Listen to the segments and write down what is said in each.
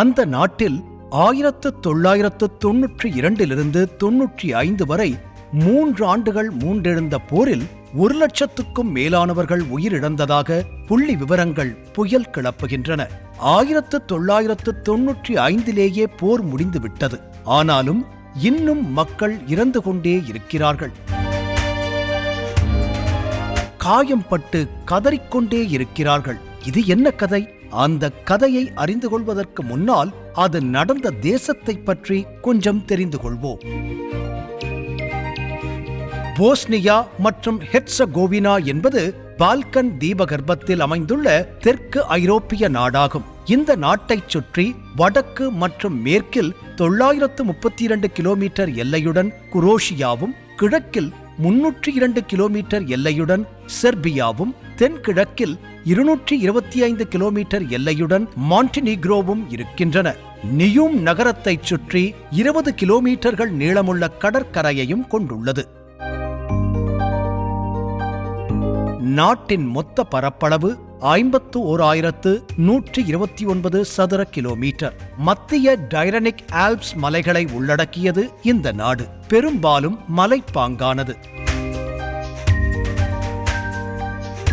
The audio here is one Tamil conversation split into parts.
அந்த நாட்டில் ஆயிரத்து தொள்ளாயிரத்து தொன்னூற்றி இரண்டிலிருந்து தொன்னூற்றி ஐந்து வரை மூன்று ஆண்டுகள் மூண்டெழுந்த போரில் ஒரு லட்சத்துக்கும் மேலானவர்கள் உயிரிழந்ததாக புள்ளி விவரங்கள் புயல் கிளப்புகின்றன. ஆயிரத்து தொள்ளாயிரத்து தொன்னூற்றி ஐந்திலேயே போர் முடிந்துவிட்டது. ஆனாலும் இன்னும் மக்கள் இறந்து கொண்டே இருக்கிறார்கள். காயம் பட்டு கதறிக்கொண்டே இருக்கிறார்கள். இது என்ன கதை? அந்த கதையை அறிந்து கொள்வதற்கு முன்னால் அது நடந்த தேசத்தை பற்றி கொஞ்சம் தெரிந்து கொள்வோம். போஸ்னியா மற்றும் ஹெட்சகோவினா என்பது பால்கன் தீபகற்பத்தில் அமைந்துள்ள தெற்கு ஐரோப்பிய நாடாகும். இந்த நாட்டைச் சுற்றி வடக்கு மற்றும் மேற்கில் தொள்ளாயிரத்து முப்பத்தி இரண்டு கிலோமீட்டர் எல்லையுடன் குரோஷியாவும் கிழக்கில் முன்னூற்றி இரண்டு கிலோமீட்டர் எல்லையுடன் செர்பியாவும் தென்கிழக்கில் இருநூற்றி இருபத்தி ஐந்து கிலோமீட்டர் எல்லையுடன் மாண்டினிக்ரோவும் இருக்கின்றன. நியூம் நகரத்தைச் சுற்றி இருபது கிலோமீட்டர்கள் நீளமுள்ள கடற்கரையையும் கொண்டுள்ளது. நாட்டின் மொத்த பரப்பளவு ஐம்பத்து ஓர் ஆயிரத்து நூற்றி இருபத்தி ஒன்பது சதுர கிலோமீட்டர். மத்திய டைரனிக் ஆல்ப்ஸ் மலைகளை உள்ளடக்கியது இந்த நாடு. பெரும்பாலும் மலைப்பாங்கானது.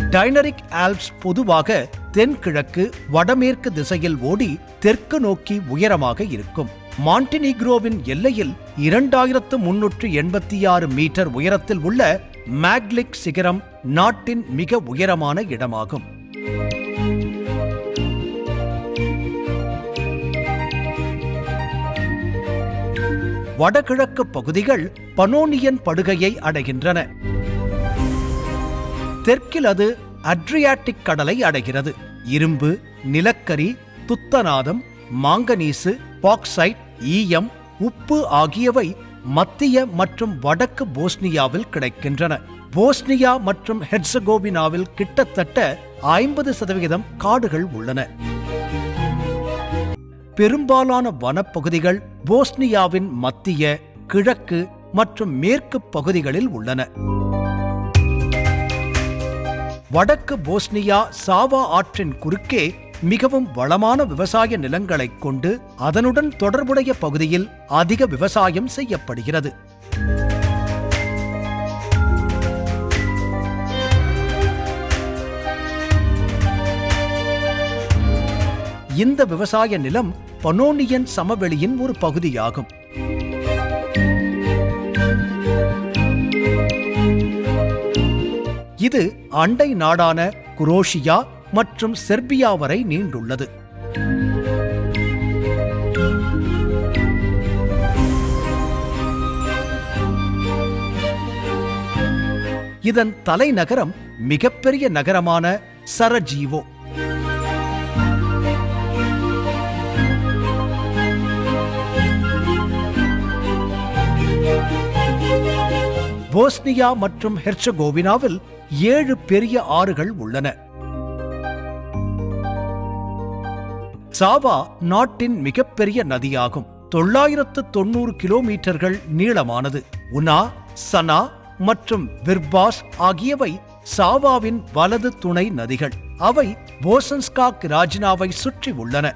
டைனரிக் ஆல்ப்ஸ் பொதுவாக தென்கிழக்கு வடமேற்கு திசையில் ஓடி தெற்கு நோக்கி உயரமாக இருக்கும். மாண்டினிக்ரோவின் எல்லையில் இரண்டாயிரத்து முன்னூற்று எண்பத்தி ஆறு மீட்டர் உயரத்தில் உள்ள மேக்லிக் சிகரம் நாட்டின் மிக உயரமான இடமாகும். வடகிழக்கு பகுதிகள் பனோனியன் படுகையை அடைகின்றன. தெற்கில் அது அட்ரியாட்டிக் கடலை அடைகிறது. இரும்பு நிலக்கரி துத்தநாதம் மாங்கனீசு பாக்சைட் ஈயம் உப்பு ஆகியவை மத்திய மற்றும் வடக்கு போஸ்னியாவில் கிடைக்கின்றன. போஸ்னியா மற்றும் ஹெர்சகோவினாவில் கிட்டத்தட்ட ஐம்பது சதவிகிதம் காடுகள் உள்ளன. பெரும்பாலான வனப்பகுதிகள் போஸ்னியாவின் மத்திய கிழக்கு மற்றும் மேற்கு பகுதிகளில் உள்ளன. வடக்கு போஸ்னியா சாவா ஆற்றின் குறுக்கே மிகவும் வளமான விவசாய நிலங்களைக் கொண்டு அதனுடன் தொடர்புடைய பகுதியில் அதிக விவசாயம் செய்யப்படுகிறது. இந்த விவசாய நிலம் பனோனியன் சமவெளியின் ஒரு பகுதியாகும். இது அண்டை நாடான குரோஷியா மற்றும் செர்பியா வரை நீண்டுள்ளது. இதன் தலைநகரம் மிகப்பெரிய நகரமான சரஜீவோ. போஸ்னியா மற்றும் ஹெர்சகோவினாவில் ஏழு பெரிய ஆறுகள் உள்ளன. சாவா நாட்டின் மிகப்பெரிய நதியாகும். தொள்ளாயிரத்து தொண்ணூறு கிலோமீட்டர்கள் நீளமானது. உனா சனா மற்றும் விர்பாஸ் ஆகியவை சாவாவின் வலது துணை நதிகள். அவை போசன்ஸ்காக் ராஜினாவை சுற்றி உள்ளன.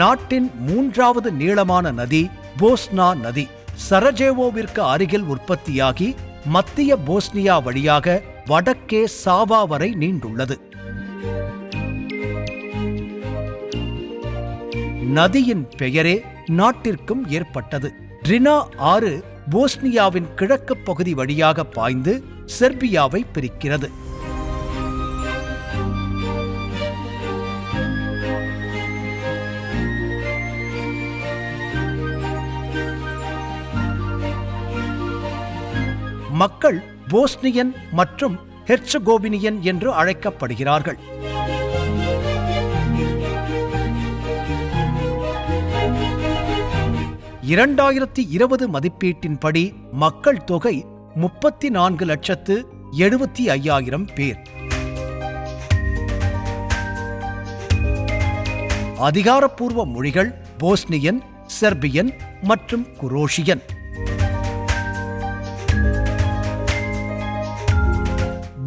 நாட்டின் மூன்றாவது நீளமான நதி போஸ்னா நதி. சரஜேவோவிற்கு அருகில் உற்பத்தியாகி மத்திய போஸ்னியா வழியாக வடக்கே சாவா வரை நீண்டுள்ளது. நதியின் பெயரே நாட்டிற்கும் ஏற்பட்டது. ரினா ஆறு போஸ்னியாவின் கிழக்கு பகுதி வழியாக பாய்ந்து செர்பியாவை பிரிக்கிறது. மக்கள் போஸ்னியன் மற்றும் ஹெர்ச்சகோவினியன் என்று அழைக்கப்படுகிறார்கள். இரண்டாயிரத்தி இருபது மதிப்பீட்டின்படி மக்கள் தொகை முப்பத்தி நான்கு லட்சத்து எழுபத்தி ஐயாயிரம் பேர். அதிகாரப்பூர்வ மொழிகள் போஸ்னியன் செர்பியன் மற்றும் குரோஷியன்.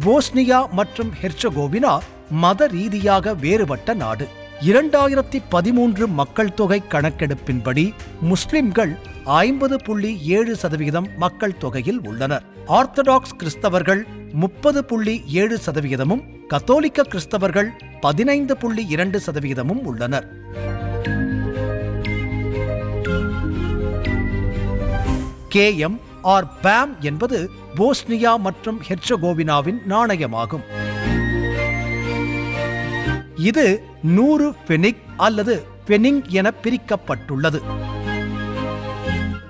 போஸ்னியா மற்றும் ஹெர்சகோவினா மத ரீதியாக வேறுபட்ட நாடு. இரண்டாயிரத்தி பதிமூன்று மக்கள் தொகை கணக்கெடுப்பின்படி முஸ்லிம்கள் ஐம்பது புள்ளி ஏழு சதவிகிதம் மக்கள் தொகையில் உள்ளனர். ஆர்த்தடாக்ஸ் கிறிஸ்தவர்கள் முப்பது புள்ளி ஏழு சதவிகிதமும் கத்தோலிக்க கிறிஸ்தவர்கள் பதினைந்து புள்ளி இரண்டு சதவிகிதமும் உள்ளனர். கே எம் ஆர் பேம் என்பது போஸ்னியா மற்றும் ஹெர்சகோவினாவின் நாணயமாகும். இது நூறு பெனிக் அல்லது பெனிங் என பிரிக்கப்பட்டுள்ளது.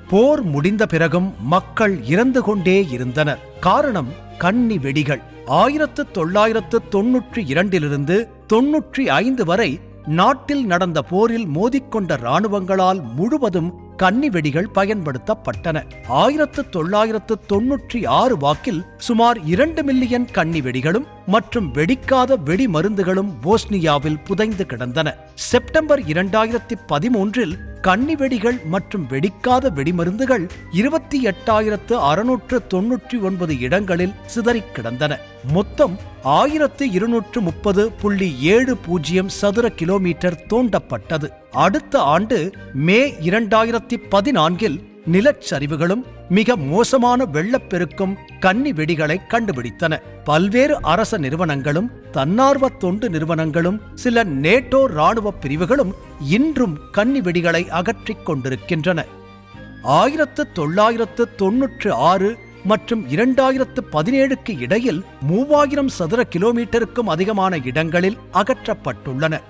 போர் முடிந்த பிறகும் மக்கள் இறந்து கொண்டே இருந்தனர். காரணம் கன்னி வெடிகள். ஆயிரத்து தொள்ளாயிரத்து தொன்னூற்றி இரண்டிலிருந்து தொன்னூற்றி ஐந்து வரை நாட்டில் நடந்த போரில் மோதிக்கொண்ட இராணுவங்களால் முழுவதும் கன்னி வெடிகள் பயன்படுத்தப்பட்டன. ஆயிரத்து தொள்ளாயிரத்து தொன்னூற்றி ஆறு வாக்கில் சுமார் இரண்டு மில்லியன் கன்னி வெடிகளும் மற்றும் வெடிக்காத வெடி மருந்துகளும் போஸ்னியாவில் புதைந்து கிடந்தன. செப்டம்பர் இரண்டாயிரத்தி பதிமூன்றில் கன்னி வெடிகள் மற்றும் வெடிக்காத வெடிமருந்துகள் இருபத்தி எட்டாயிரத்து அறுநூற்று தொன்னூற்றி ஒன்பது இடங்களில் சிதறிக் கிடந்தன. மொத்தம் ஆயிரத்து இருநூற்று முப்பது புள்ளி ஏழு பூஜ்ஜியம் சதுர கிலோமீட்டர் தோண்டப்பட்டது. அடுத்த ஆண்டு மே இரண்டாயிரத்தி பதினான்கில் நிலச்சரிவுகளும் மிக மோசமான வெள்ளப்பெருக்கும் கன்னி வெடிகளை கண்டுபிடித்தன. பல்வேறு அரச நிறுவனங்களும் தன்னார்வ தொண்டு நிறுவனங்களும் சில நேட்டோ ராணுவ பிரிவுகளும் இன்றும் கன்னி வெடிகளை அகற்றிக் கொண்டிருக்கின்றன. ஆயிரத்து தொள்ளாயிரத்து தொன்னூற்று ஆறு மற்றும் இரண்டாயிரத்து பதினேழுக்கு இடையில் மூவாயிரம் சதுர கிலோமீட்டருக்கும் அதிகமான இடங்களில் அகற்றப்பட்டுள்ளன.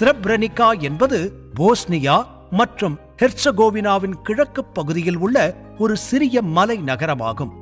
ஸ்ரெப்ரனிகா என்பது போஸ்னியா மற்றும் ஹெர்சகோவினாவின் கிழக்கு பகுதியில் உள்ள ஒரு சிறிய மலை நகரமாகும்.